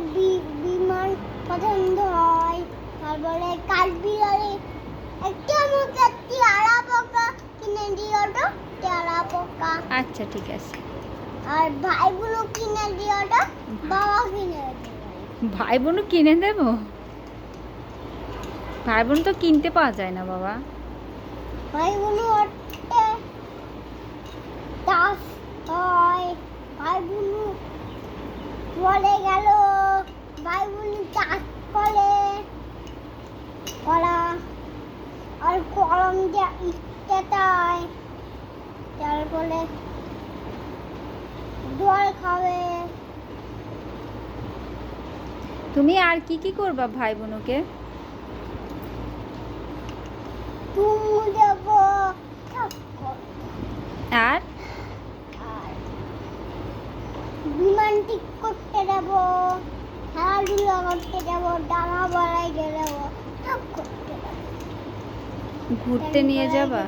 B- বিমান পছন্দ হয়। তারপরে কাঠবিড়ালি। একটু আমাকে টিয়ারা পোকা। কিনে দিও তো টিয়ারা পোকা। আচ্ছা ঠিক আছে। আর ভাইগুলো কিনে দিও তো বাবা কিনে ভাই বোনও কিনে দেব? ভাই বোন তো কিনতে পাওয়া যায় না বাবা। হচ্ছে দাস হয়। ভাইগুলো বলে গেল ভাইগুলো চাষ করে। করা আর কলম দিয়ে ইচ্ছে তাই তারপরে জল খাবে। তুমি আর কি কি করবা ভাই বোনকে? চুমু দেবো আর? আর বিমান ঠিক করতে দেবো খেলাধুলা করতে দেবো ডানা বাড়াইতে দেবো সব করতে দেবো ঘুরতে নিয়ে যাবা?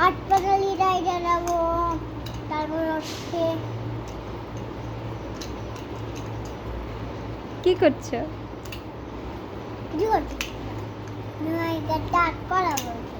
হাসপাতালি রাইডে যাব। তারপর হচ্ছে কি করছ? কিছু ডাক করা বলছে।